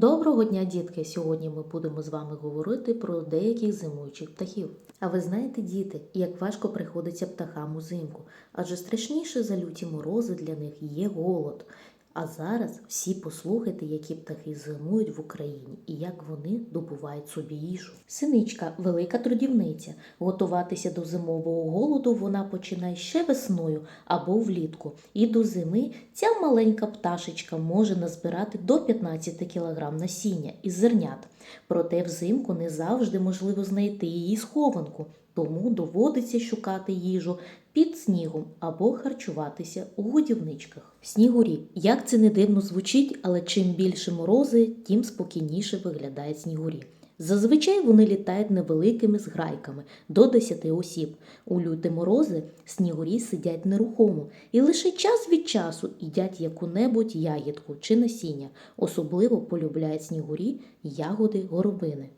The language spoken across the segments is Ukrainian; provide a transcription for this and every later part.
Доброго дня, дітки! Сьогодні ми будемо з вами говорити про деяких зимуючих птахів. А ви знаєте, діти, як важко приходиться птахам узимку, адже страшніше за люті морози для них є голод. А зараз всі послухайте, які птахи зимують в Україні і як вони добувають собі їжу. Синичка велика трудівниця. Готуватися до зимового голоду вона починає ще весною або влітку. І до зими ця маленька пташечка може назбирати до 15 кг насіння із зернят. Проте взимку не завжди можливо знайти її схованку, тому доводиться шукати їжу під снігом або харчуватися у годівничках. Снігурі, як це не дивно звучить, але чим більше морози, тим спокійніше виглядають снігурі. Зазвичай вони літають невеликими зграйками до 10 осіб. У люті морози снігурі сидять нерухомо і лише час від часу їдять яку-небудь ягідку чи насіння. Особливо полюбляють снігурі ягоди горобини.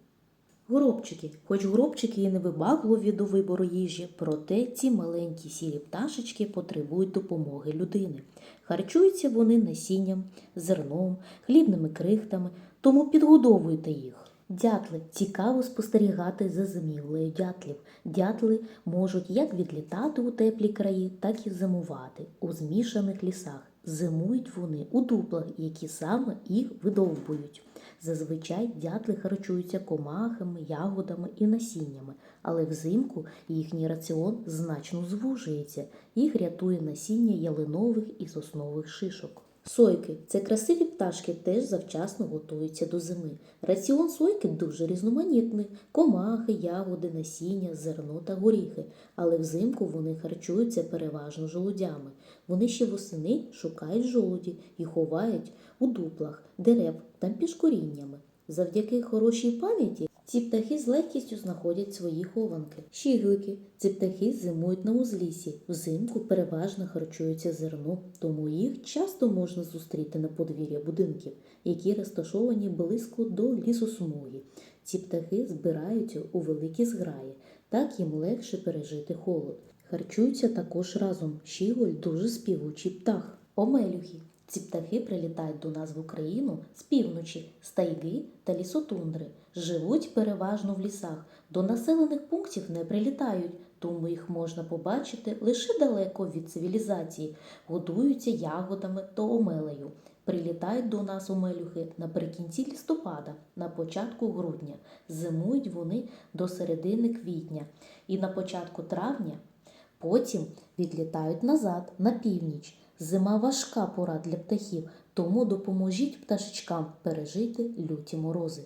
Горобчики, хоч горобчики і не вибагливі до вибору їжі, проте ці маленькі сірі пташечки потребують допомоги людини. Харчуються вони насінням, зерном, хлібними крихтами, тому підгодовуйте їх. Дятли цікаво спостерігати за зимівлею дятлів. Дятли можуть як відлітати у теплі краї, так і зимувати у змішаних лісах. Зимують вони у дуплах, які саме їх видовбують. Зазвичай дятли харчуються комахами, ягодами і насіннями, але взимку їхній раціон значно звужується. Їх рятує насіння ялинових і соснових шишок. Сойки це красиві пташки, теж завчасно готуються до зими. Раціон сойки дуже різноманітний: комахи, ягоди, насіння, зерно та горіхи. Але взимку вони харчуються переважно жолудями. Вони ще восени шукають жолуді і ховають у дуплах, дерев та під коріннями. Завдяки хорошій пам'яті ці птахи з легкістю знаходять свої хованки. Щіглики ці птахи зимують на узліссі, взимку переважно харчуються зерно, тому їх часто можна зустріти на подвір'я будинків, які розташовані близько до лісосмуги. Ці птахи збираються у великі зграї, так їм легше пережити холод. Харчуються також разом. Щіголь дуже співучий птах. Омелюхи. Ці птахи прилітають до нас в Україну з півночі, з тайги та лісотундри. Живуть переважно в лісах. До населених пунктів не прилітають, тому їх можна побачити лише далеко від цивілізації. Годуються ягодами та омелею. Прилітають до нас омелюхи наприкінці листопада, на початку грудня. Зимують вони до середини квітня і на початку травня. Потім відлітають назад на північ. Зима важка пора для птахів, тому допоможіть пташечкам пережити люті морози.